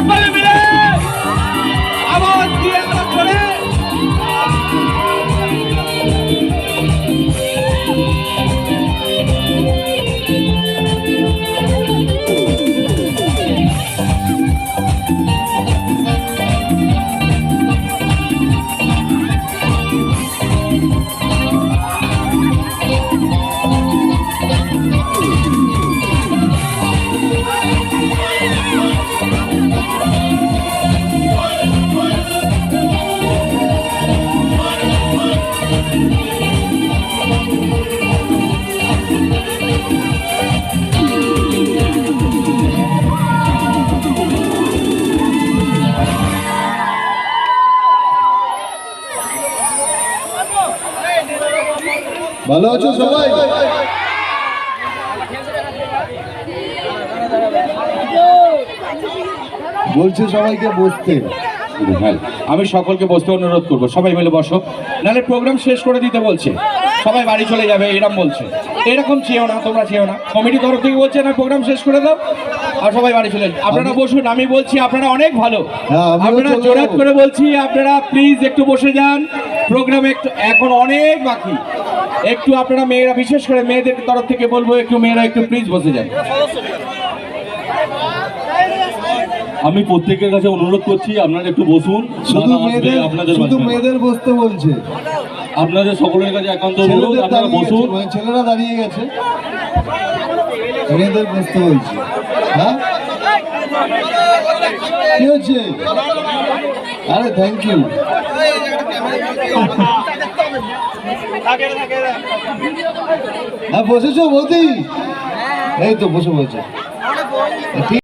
সকলে মিলে আবার দিয়ে করে ভালো আছো সবাই? বলছে সবাইকে বসতে। হ্যাঁ। আমি সকলকে বসতে অনুরোধ করব সবাই মিলে বসো। নাহলে প্রোগ্রাম শেষ করে দিতে বলছে। সবাই বাড়ি চলে যাবে এরকম বলছে। এরকম চেয়েও না তোমরা চেয়েও না। কমিটি তরফ থেকে বলছে না প্রোগ্রাম শেষ করে দাও। আর সবাই বাড়ি চলে আপনারা বসুন আমি বলছি আপনারা অনেক ভালো। হ্যাঁ, আপনারা জোরাত করে বলছি আপনারা প্লিজ একটু বসে যান। প্রোগ্রাম একটু এখন অনেক বাকি। একটু আপনারা মেয়েরা বিশেষ করে মেয়েদের তরফ থেকে বলব একটু মেয়েরা একটু প্লিজ বসে যান। আমি প্রত্যেকের কাছে অনুরোধ করছি আপনারা একটু বসুন। শুধু মেয়েদের আপনাদের শুধু মেয়েদের বসতে বলছে। আপনাদের সকলের কাছে একান্ত অনুরোধ আপনারা বসুন। মানে ছেলেরা দাঁড়িয়ে গেছে। মেয়েদের বসতে বলছে। হ্যাঁ? কি হচ্ছে? আরে থ্যাংক ইউ হ্যাঁ বসেছো বৌদি? এই তো বসে ঠিক